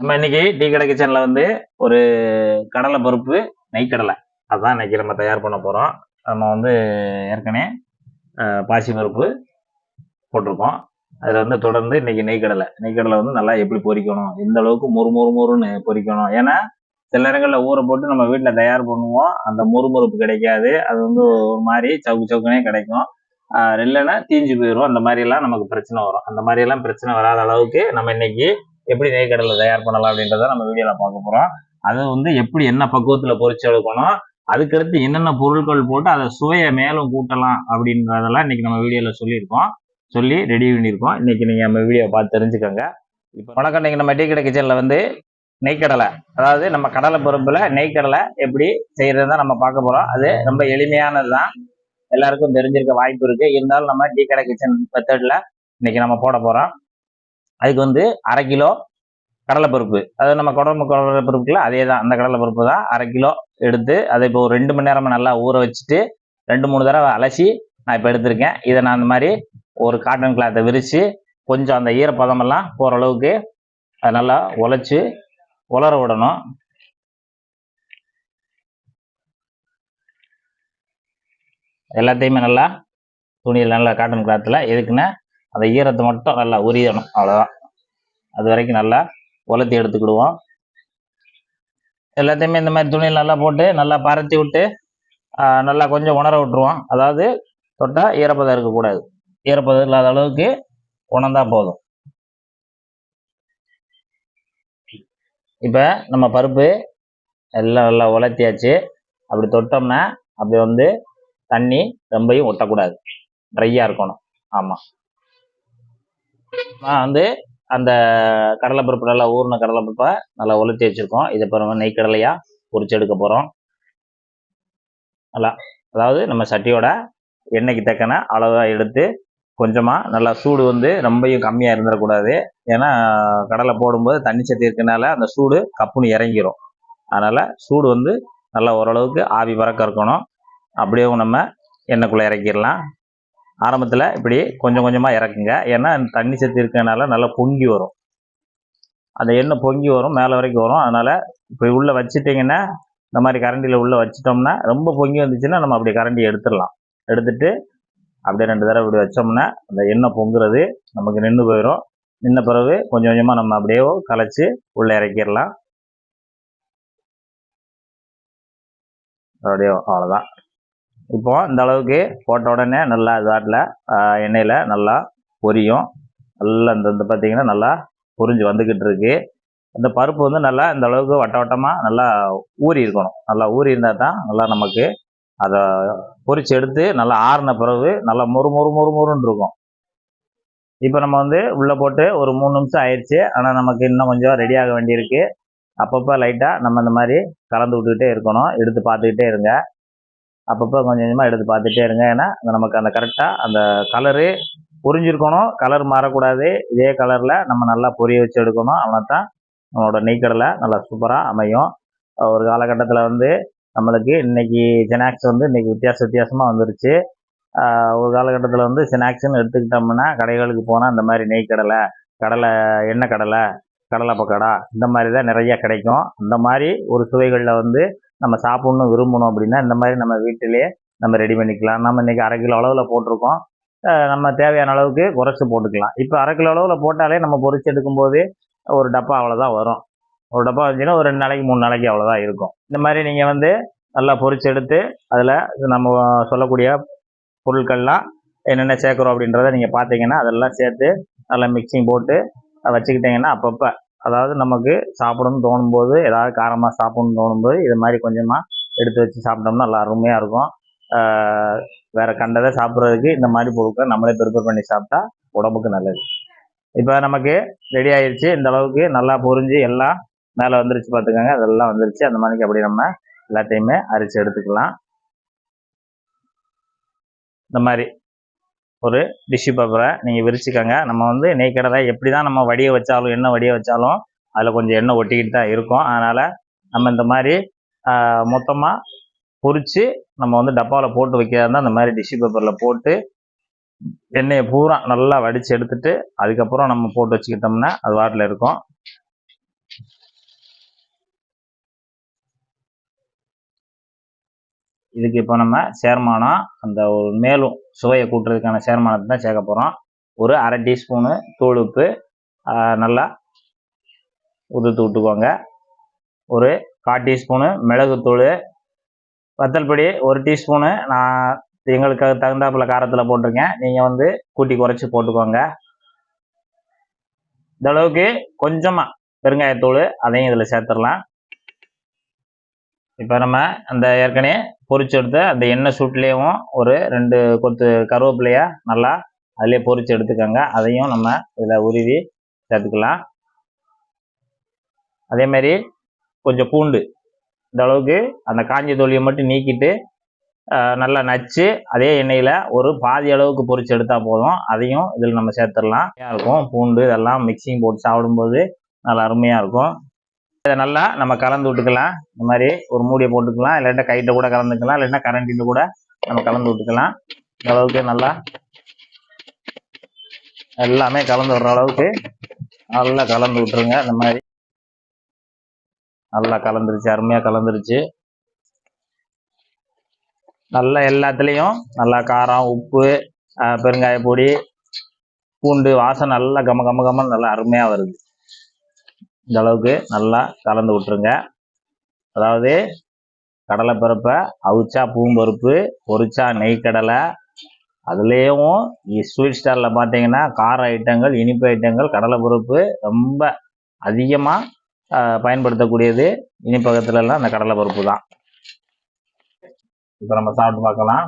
நம்ம இன்னைக்கு டீ கடை கிச்சனில் வந்து ஒரு கடலை பருப்பு நெய்க்கடலை அதுதான் இன்னைக்கு நம்ம தயார் பண்ண போகிறோம் நம்ம வந்து ஏற்கனவே பாசி பருப்பு போட்டிருக்கோம். அதில் வந்து தொடர்ந்து இன்னைக்கு நெய்க்கடலை நெய்க்கடலை வந்து நல்லா எப்படி பொரிக்கணும் எந்த அளவுக்கு மொறு மொறு மொறுன்னு பொரிக்கணும் ஏன்னா சில நேரங்களில் ஊற போட்டு நம்ம வீட்டில் தயார் பண்ணுவோம். அந்த மொறுமொறுப்பு கிடைக்காது. அது வந்து ஒரு மாதிரி சவுக்கு சவுக்குனே கிடைக்கும். இல்லைன்னா தீஞ்சு போயிடும் அந்த மாதிரி எல்லாம் நமக்கு பிரச்சனை வரும். அந்த மாதிரி எல்லாம் பிரச்சனை வராத அளவுக்கு நம்ம இன்னைக்கு எப்படி நெய்கடலை தயார் பண்ணலாம் அப்படின்றத நம்ம வீடியோல பார்க்க போறோம். அது வந்து எப்படி என்ன பக்குவத்துல பொறிச்சு எடுக்கணும் அதுக்கடுத்து என்னென்ன பொருட்கள் போட்டு அதை சுவையை மேலும் கூட்டலாம் அப்படின்றதெல்லாம் இன்னைக்கு நம்ம வீடியோல சொல்லியிருக்கோம். சொல்லி ரெடி பண்ணியிருக்கோம். இன்னைக்கு நீங்க நம்ம வீடியோ பார்த்து தெரிஞ்சுக்கோங்க. இப்போ வணக்கம். இன்னைக்கு நம்ம டீ கடை கிச்சன்ல வந்து நெய்க்கடலை அதாவது நம்ம கடலை பருப்புல நெய்க்கடலை எப்படி செய்யறதை நம்ம பார்க்க போறோம். அது ரொம்ப எளிமையானது தான் எல்லாருக்கும் தெரிஞ்சிருக்க வாய்ப்பு இருக்கு. இருந்தாலும் நம்ம டீ கடை கிச்சன் மெத்தட்ல இன்னைக்கு நம்ம போட போறோம். அதுக்கு வந்து அரை கிலோ கடலைப்பருப்பு. அது நம்ம குடம்பு கடலைப்பருப்புல அதே தான் அந்த கடலைப்பருப்பு தான் அரை கிலோ எடுத்து அதை இப்போ ஒரு ரெண்டு மணி நேரம் நல்லா ஊற வச்சுட்டு ரெண்டு மூணு தடவை அலசி நான் இப்போ எடுத்திருக்கேன். இதை நான் அந்த மாதிரி ஒரு காட்டன் கிளாத்தை விரித்து கொஞ்சம் அந்த ஈரப்பதமெல்லாம் போகிற அளவுக்கு அதை நல்லா உழைச்சி உலர விடணும். எல்லாத்தையுமே நல்லா துணியில் நல்லா காட்டன் கிளாத்தில் எதுக்குன்னா அந்த ஈரத்தை மட்டும் நல்லா உரியணும் அவ்வளோதான் அது வரைக்கும் நல்லா உலர்த்தி எடுத்துக்கிடுவோம். எல்லாத்தையுமே இந்த மாதிரி துணியில் நல்லா போட்டு நல்லா பரத்தி விட்டு நல்லா கொஞ்சம் உணர விட்டுருவோம். அதாவது தொட்டால் ஈரப்பதம் இருக்கக்கூடாது. ஈரப்பதம் இல்லாத அளவுக்கு உணர்ந்தா போதும். இப்போ நம்ம பருப்பு எல்லாம் நல்லா உலர்த்தியாச்சு. அப்படி தொட்டோம்னா அப்படி வந்து தண்ணி ரொம்பையும் ஒட்டக்கூடாது. ட்ரையாக இருக்கணும். ஆமாம் நான் வந்து அந்த கடலைப்பருப்பு நல்லா ஊறின கடலைப்பருப்பை நல்லா உலர்த்தி வச்சுருக்கோம். இதை பிறகு நெய் கடலையாக பொறிச்சு எடுக்க போகிறோம் நல்லா அதாவது நம்ம சட்டியோட எண்ணெய்க்கு தக்கன அளவாக எடுத்து கொஞ்சமாக நல்லா சூடு வந்து ரொம்பையும் கம்மியாக இருந்துடக்கூடாது ஏன்னா கடலை போடும்போது தண்ணி சட்டி இருக்கனால அந்த சூடு கப்புன்னு இறங்கிரும். அதனால் சூடு வந்து நல்லா ஓரளவுக்கு ஆவி பறக்க இருக்கணும். அப்படியே நம்ம எண்ணெய்க்குள்ளே இறக்கிடலாம். ஆரம்பத்தில் இப்படி கொஞ்சம் கொஞ்சமாக இறக்குங்க. ஏன்னா தண்ணி சத்து இருக்கனால நல்லா பொங்கி வரும். அந்த எண்ணெய் பொங்கி வரும் மேலே வரைக்கும் வரும். அதனால் இப்படி உள்ளே வச்சுட்டிங்கன்னா இந்த மாதிரி கரண்டியில் உள்ளே வச்சிட்டோம்னா ரொம்ப பொங்கி வந்துச்சுன்னா நம்ம அப்படி கரண்டி எடுத்துடலாம். எடுத்துட்டு அப்படியே ரெண்டு தடவை இப்படி வச்சோம்னா அந்த எண்ணெய் பொங்குறது நமக்கு நின்று போயிடும் நின்ன பிறகு கொஞ்சம் கொஞ்சமாக நம்ம அப்படியே கலைச்சி உள்ளே இறக்கிடலாம். அப்படியே அவ்வளோதான் இப்போ இந்த அளவுக்கு போட்ட உடனே நல்லா இதாட்டில் எண்ணெயில் நல்லா பொரியும். நல்லா இந்த இந்த பார்த்தீங்கன்னா நல்லா பொரிஞ்சு வந்துக்கிட்டு இருக்கு. அந்த பருப்பு வந்து நல்லா இந்த அளவுக்கு வட்ட வட்டமாக நல்லா ஊறி இருக்கணும். நல்லா ஊறி இருந்தால் தான் நல்லா நமக்கு அதை பொரித்து எடுத்து நல்லா ஆறின பிறகு நல்லா மொறு மொறு மொறு மொறுன்னு இருக்கும். இப்போ நம்ம வந்து உள்ளே போட்டு ஒரு மூணு நிமிஷம் ஆயிடுச்சு ஆனால் நமக்கு இன்னும் கொஞ்சம் ரெடி ஆக வேண்டியிருக்கு. அப்பப்போ லைட்டாக நம்ம இந்த மாதிரி கலந்து விட்டுக்கிட்டே இருக்கணும். எடுத்து பார்த்துக்கிட்டே இருங்க. அப்பப்போ கொஞ்சம் கொஞ்சமாக எடுத்து பார்த்துட்டே இருங்க. ஏன்னா நமக்கு அந்த கரெக்டாக அந்த கலரு புரிஞ்சிருக்கணும். கலர் மாறக்கூடாது. இதே கலரில் நம்ம நல்லா பொரிய வச்சு எடுக்கணும். அவனை தான் நம்மளோட நெய்க்கடலை நல்லா சூப்பராக அமையும். ஒரு காலகட்டத்தில் வந்து நம்மளுக்கு இன்னைக்கு ஜெனாக்ஸ் வந்து இன்றைக்கி வித்தியாச வித்தியாசமாக வந்துருச்சு. ஒரு காலகட்டத்தில் வந்து ஸ்நாக்ஸ்னு எடுத்துக்கிட்டோம்னா கடைகளுக்கு போனால் இந்த மாதிரி நெய்க்கடலை கடலை எண்ணெய் கடலை கடலை பக்கோடா இந்த மாதிரி தான் நிறைய கிடைக்கும். இந்த மாதிரி ஒரு சுவைகளில் வந்து நம்ம சாப்பிட்ணும் விரும்பணும் அப்படின்னா இந்த மாதிரி நம்ம வீட்டிலேயே நம்ம ரெடி பண்ணிக்கலாம். நம்ம இன்றைக்கி அரை கிலோ அளவில் போட்டிருக்கோம். நம்ம தேவையான அளவுக்கு குறைச்சி போட்டுக்கலாம். இப்போ அரை கிலோ அளவில் போட்டாலே நம்ம பொரிச்சு எடுக்கும்போது ஒரு டப்பா அவ்வளோதான் வரும். ஒரு டப்பா வந்துச்சுன்னா ஒரு ரெண்டு நாளைக்கு மூணு நாளைக்கு அவ்வளோதான் இருக்கும். இந்த மாதிரி நீங்கள் வந்து நல்லா பொறிச்சு எடுத்து அதில் நம்ம சொல்லக்கூடிய பொருட்கள்லாம் என்னென்ன சேர்க்குறோம் அப்படின்றத நீங்கள் பார்த்தீங்கன்னா அதெல்லாம் சேர்த்து நல்லா மிக்சிங் போட்டு அதை வச்சுக்கிட்டிங்கன்னா அப்பப்போ அதாவது நமக்கு சாப்பிடணும்னு தோணும்போது ஏதாவது காரமாக சாப்பிடணும்னு தோணும்போது இது மாதிரி கொஞ்சமாக எடுத்து வச்சு சாப்பிட்டோம்னா நல்லா அருமையாக இருக்கும். வேறு கண்டதை சாப்பிட்றதுக்கு இந்த மாதிரி பொருட்கள் நம்மளே ப்ரிப்பேர் பண்ணி சாப்பிட்டா உடம்புக்கு நல்லது. இப்போ நமக்கு ரெடி ஆயிடுச்சு இந்த அளவுக்கு நல்லா பொறிஞ்சு எல்லாம் மேலே வந்துருச்சு பார்த்துக்கோங்க அதெல்லாம் வந்துருச்சு. அந்த மாதிரிக்கு அப்படி நம்ம எல்லாத்தையுமே அரிச்சு எடுத்துக்கலாம். இந்த மாதிரி ஒரு டிஷ்யூ பேப்பரை நீங்கள் விரிச்சுக்கோங்க. நம்ம வந்து நெய்க்கடலை எப்படி தான் நம்ம வடிய வச்சாலும் எண்ணெய் வடிய வச்சாலும் அதில் கொஞ்சம் எண்ணெய் ஒட்டிக்கிட்டு தான் இருக்கும். அதனால் நம்ம இந்த மாதிரி மொத்தமாக பொரிச்சு நம்ம வந்து டப்பாவில் போட்டு வைக்கிறதா இருந்தால் இந்த மாதிரி டிஷ்யூ பேப்பரில் போட்டு எண்ணெயை பூரா நல்லா வடித்து எடுத்துட்டு அதுக்கப்புறம் நம்ம போட்டு வச்சுக்கிட்டோம்னா அது வாட்டில் இருக்கும். இதுக்கு இப்போ நம்ம சேர்மானம் அந்த ஒரு மேலும் சுவையை கூட்டுறதுக்கான சேர்மானத்தை தான் சேர்க்க போகிறோம் ஒரு அரை டீஸ்பூனு தூள் உப்பு நல்லா உதுத்து விட்டுக்கோங்க. ஒரு கால் டீஸ்பூனு மிளகுத்தூள் வத்தல்படி ஒரு டீஸ்பூனு. நான் எங்களுக்கு தகுந்தாப்புல காரத்தில் போட்டிருக்கேன். நீங்கள் வந்து கூட்டி குறைச்சி போட்டுக்கோங்க. இந்த அளவுக்கு கொஞ்சமாக பெருங்காயத்தூள் அதையும் இதில் சேர்த்துடலாம். இப்போ நம்ம அந்த ஏற்கனவே பொரிச்சு எடுத்து அந்த எண்ணெய் சூட்லேயும் ஒரு ரெண்டு கொத்து கருவேப்பிலையை நல்லா அதிலே பொறிச்சு எடுத்துக்கோங்க. அதையும் நம்ம இதில் உருவி சேர்த்துக்கலாம். அதே மாதிரி கொஞ்சம் பூண்டு. இந்த அளவுக்கு அந்த காஞ்ச தோலியை மட்டும் நீக்கிட்டு நல்லா நச்சு அதே எண்ணெயில் ஒரு பாதி அளவுக்கு பொறிச்சு எடுத்தால் போதும். அதையும் இதில் நம்ம சேர்த்துடலாம். இருக்கும். பூண்டு இதெல்லாம் மிக்சிங் போட்டு சாப்பிடும்போது நல்லா அருமையாக இருக்கும். இதை நல்லா நம்ம கலந்து விட்டுக்கலாம். இந்த மாதிரி ஒரு மூடியை போட்டுக்கலாம். இல்லாட்டா கைட்ட கூட கலந்துக்கலாம். இல்லைன்னா கரண்டிட்டு கூட நம்ம கலந்து விட்டுக்கலாம். இந்த அளவுக்கு நல்லா எல்லாமே கலந்து விடுற அளவுக்கு நல்லா கலந்து விட்டுருங்க. இந்த மாதிரி நல்லா கலந்துருச்சு. அருமையாக கலந்துருச்சு. நல்லா எல்லாத்துலேயும் நல்லா காரம் உப்பு பெருங்காய பொடி பூண்டு வாசம் நல்லா கம கம கமன்னு நல்லா அருமையாக வருது. இந்த அளவுக்கு நல்லா கலந்து விட்டுருங்க அதாவது கடலைப்பருப்பை அவிச்சா பூம்பருப்பு பொரிச்சா நெய்க்கடலை அதுலேயும் ஸ்வீட் ஸ்டாரில் பார்த்தீங்கன்னா கார ஐட்டங்கள் இனிப்பு ஐட்டங்கள் கடலைப்பருப்பு ரொம்ப அதிகமாக பயன்படுத்தக்கூடியது இனிப்பகத்துலலாம் அந்த கடலைப்பருப்பு தான். இப்போ நம்ம சாப்பிட்டு பார்க்கலாம்.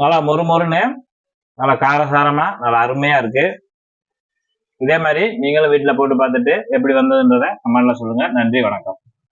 நல்லா மொறு மொறுன்னு நல்லா காரசாரமாக நல்லா அருமையா இருக்கு. இதே மாதிரி நீங்களும் வீட்டில் போட்டு பார்த்துட்டு எப்படி வந்ததுன்றதை கமெண்ட்ல சொல்லுங்க. நன்றி வணக்கம்.